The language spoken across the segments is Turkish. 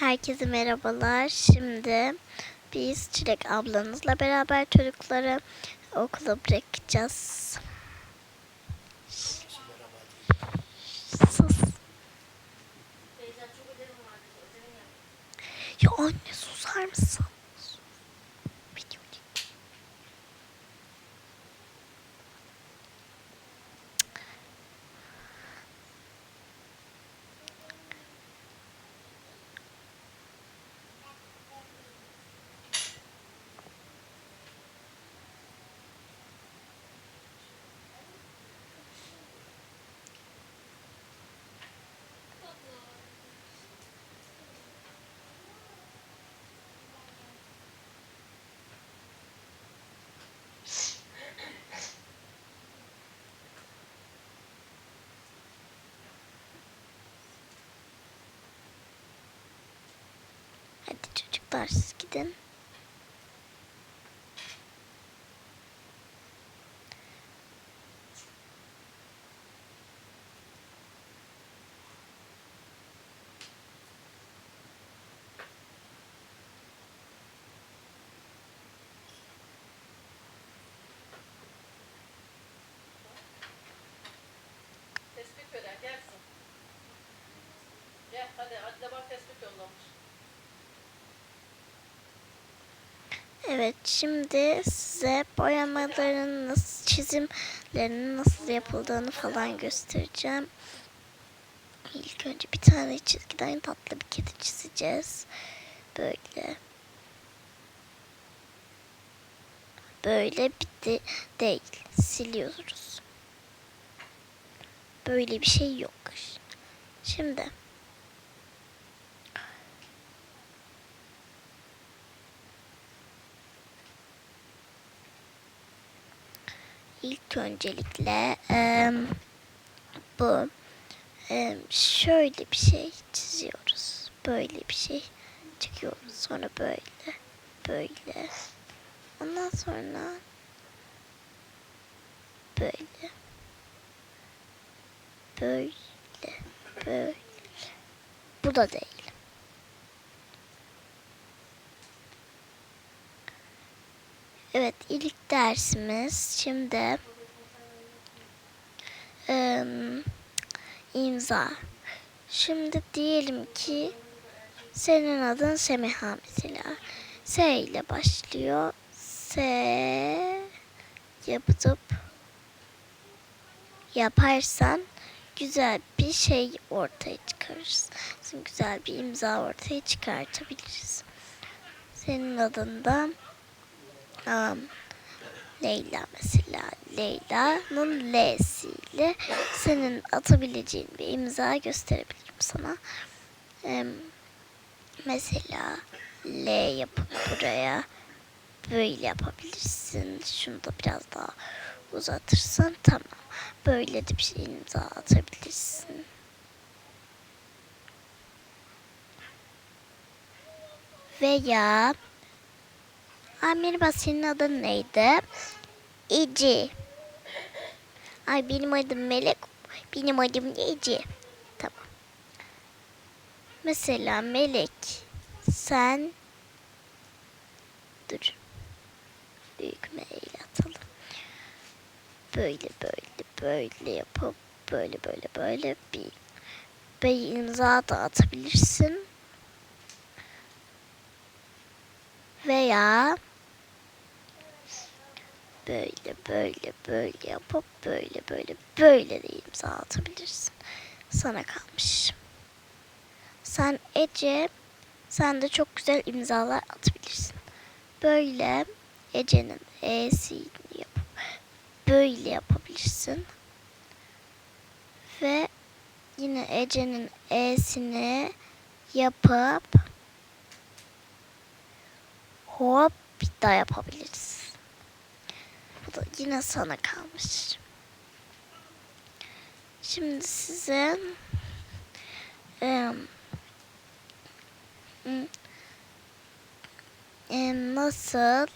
Herkese merhabalar. Şimdi biz Çilek ablanızla beraber çocukları okula bırakacağız. Sus. Ya anne susar mısın? Hadi çocuklar siz gidin. Evet şimdi size boyamaların nasıl çizimlerinin nasıl yapıldığını falan göstereceğim. İlk önce bir tane çizgiden tatlı bir kedi çizeceğiz. Böyle. Böyle bitti değil. Siliyoruz. Böyle bir şey yok. Şimdi ilk öncelikle em, bu em, şöyle bir şey çiziyoruz. Böyle bir şey çekiyoruz. Sonra böyle, böyle. Ondan sonra böyle, böyle, böyle. Bu da değil. Evet ilk dersimiz şimdi em, imza. Şimdi diyelim ki senin adın Semiha mesela. S ile başlıyor. S yapıp yaparsan güzel bir şey ortaya çıkarırsın. Güzel bir imza ortaya çıkartabiliriz. Senin adında Am, Leyla mesela. Leyla'nın L'siyle senin atabileceğin bir imza gösterebilirim sana. Em, mesela L yapıp buraya böyle yapabilirsin. Şunu da biraz daha uzatırsın. Tamam. Böyle de bir şey imza atabilirsin. Veya merhaba senin adın neydi? İci. Ay benim adım Melek. Benim adım İci. Tamam. Mesela Melek sen dur. Büyük M ile atalım. Böyle böyle böyle yapıp böyle böyle böyle bir bir imza da atabilirsin. Veya böyle böyle böyle yapıp böyle böyle böyle de imza atabilirsin. Sana kalmış. Sen Ece, sen de çok güzel imzalar atabilirsin. Böyle Ece'nin E'sini yapıp böyle yapabilirsin. Ve yine Ece'nin E'sini yapıp hop bir daha yapabiliriz. Yine sana kalmış. Şimdi size m, em, nasıl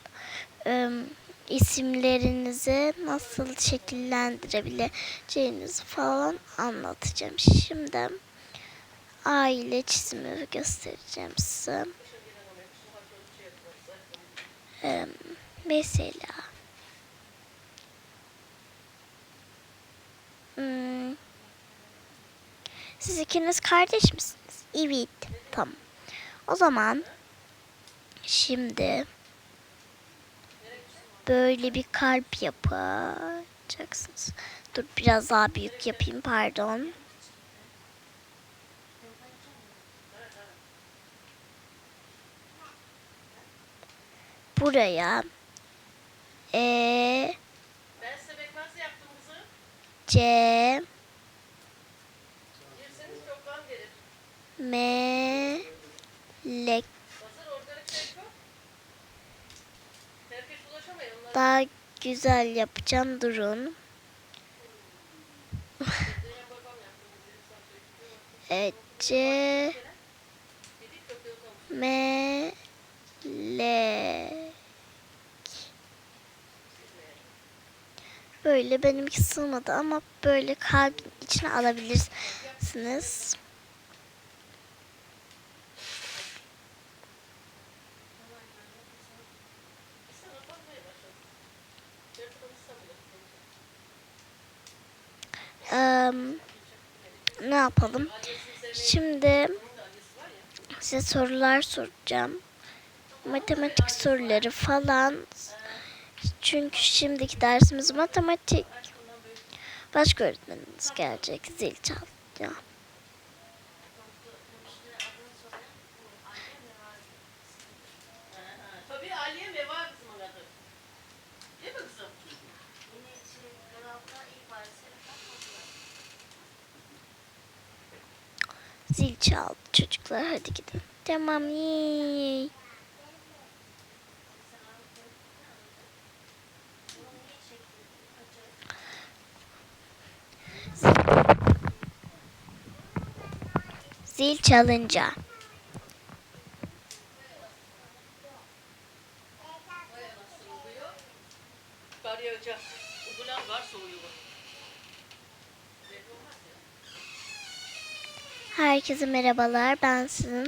em, isimlerinizi nasıl şekillendirebileceğinizi falan anlatacağım. Şimdi aile çizimi göstereceğim size. Ee, mesela hmm, siz ikiniz kardeş misiniz? Evet. Tamam. O zaman şimdi böyle bir kalp yapacaksınız. Dur biraz daha büyük yapayım pardon. Buraya E. C Girseniz çoktan gelir. M L Hazır organik şey yok. Herkes ulaşamıyor. Onlar daha güzel yapacağım durun. Zeynep babam yaptı. Bizim sana söyleyeyim. Evet C Dedik çok yazılmış. M L Böyle benimki sığmadı ama böyle kalbin içine alabilirsiniz. Biz sana bakmaya başladık. Telefonu ne yapalım? Şimdi size sorular soracağım. Matematik soruları falan. Çünkü şimdiki dersimiz matematik. Başka öğretmenimiz gelecek. Zil. Tabii Zil çaldı çocuklar hadi gidin. Tamam yey. Zil çalınca herkese merhabalar. Ben sizin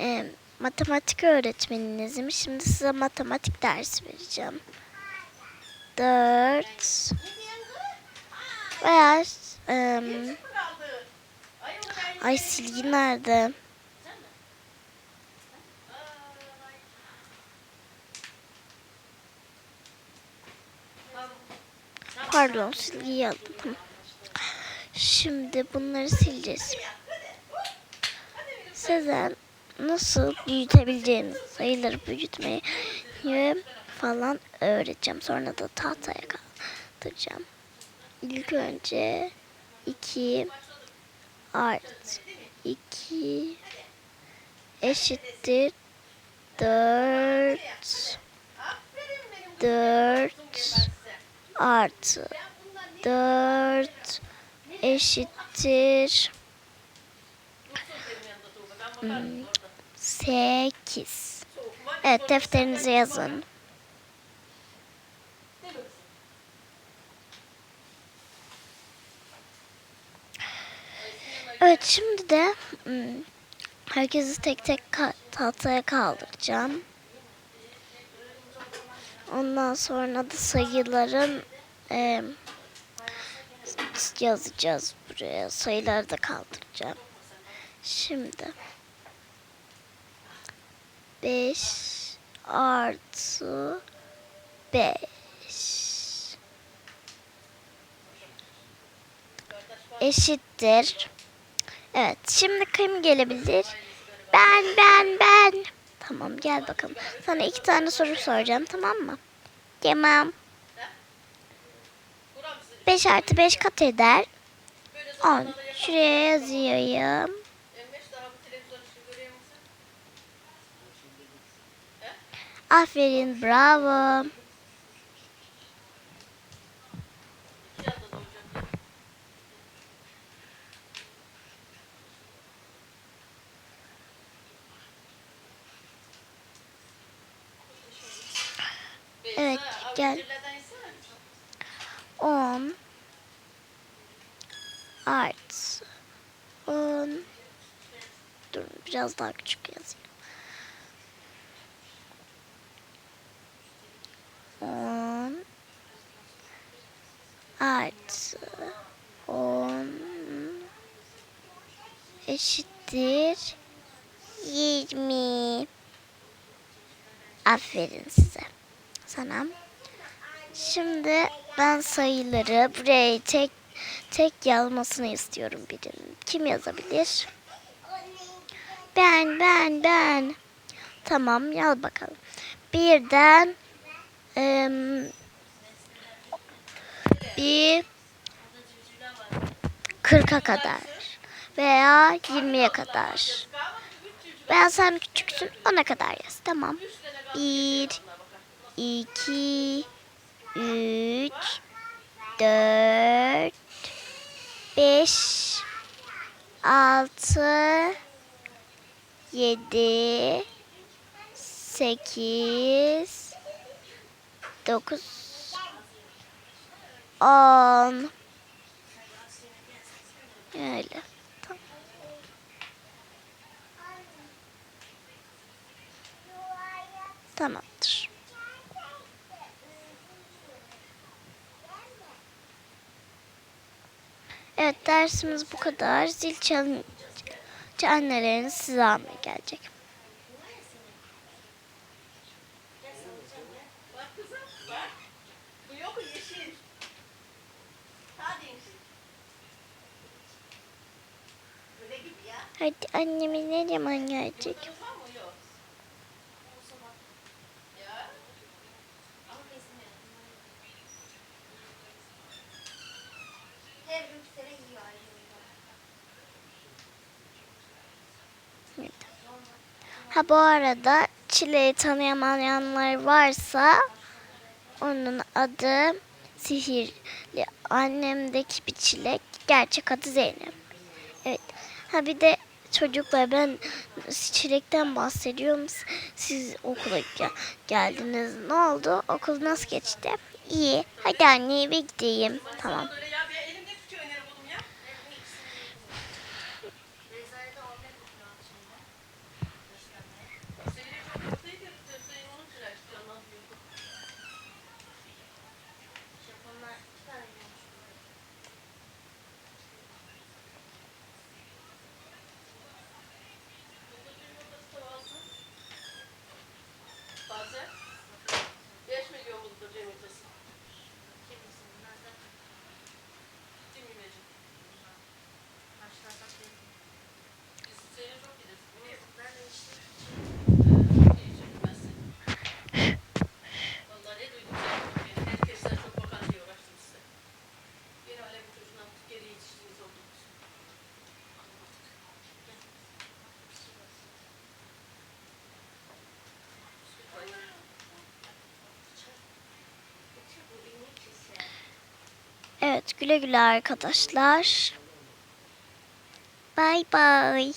e, matematik öğretmeninizim. Şimdi size matematik dersi vereceğim. Dört veya e? Ay silgi nerede? Pardon silgiyi aldım. Şimdi bunları sileceğiz. Size nasıl büyütebileceğiniz sayıları büyütmeyi falan öğreteceğim. Sonra da tahtaya kaldıracağım. İlk önce 2 art 2 eşittir 4 Aferin benim kızım. 4 Ben size. artı Ben bundan ne 4 eşittir Yoksa benim yanımda Tuğba. Ben bakarım orada. 8. Soğuk var. Evet defterinize yazın. Evet şimdi de hmm, herkesi tek tek ka- tahtaya kaldıracağım. Ondan sonra da sayıların e, yazacağız buraya. Sayıları da kaldıracağım. Şimdi 5 artı 5 eşittir. Evet şimdi kim gelebilir? Ben ben ben. Tamam gel bakalım. Sana iki tane soru soracağım tamam mı? Tamam. Buram size 5 artı 5 kat eder. böyle 10. zamanlarda yapar. Şuraya yazıyorum. Aferin bravo. Evet, gel. avcılardan yesene. 10 artı 10 Durun biraz daha küçük yazayım. On artı on eşittir yirmi. Aferin size. Sana. Şimdi ben sayıları buraya tek tek yazmasını istiyorum birinin. Kim yazabilir? Ben, ben, ben. Tamam, yaz bakalım. Birden em, bir kırka kadar veya yirmiye kadar. Ben sen küçüksün ona kadar yaz. Tamam. Bir, iki, üç, dört, beş, altı, yedi, sekiz, dokuz, on. Öyle. Tamam. Tamamdır. Evet dersimiz bu kadar. Zil çalınca anneleriniz size almaya gelecek. Hadi annemiz ne zaman gelecek? Ya. Ha bu arada Çile'yi tanıyamayanlar varsa onun adı Sihirli Annemdeki bir çilek. Gerçek adı Zeynep. Evet. Ha bir de çocuklar ben çilekten bahsediyorum. Siz okula gel- geldiniz. Ne oldu? Okul nasıl geçti? İyi. Hadi anne eve gideyim. Tamam. Böyle ya bir elimde tutuyor öneri buldum ya. Zeynep çok mutluydu. Zeynep onun için açtı. Anlatıyordu. Bazen 5 milyon buldu Cemil'desi. Değil mi Mecid? Biz seni çok gideriz. Ee, iyi çekmezsin. Vallahi ne duydum seni çok iyi. Herkesten çok bakan diye uğraştım size. Yine öyle bir çocuğuna geri yetiştiğiniz oldu. Evet güle güle arkadaşlar. Bay bay.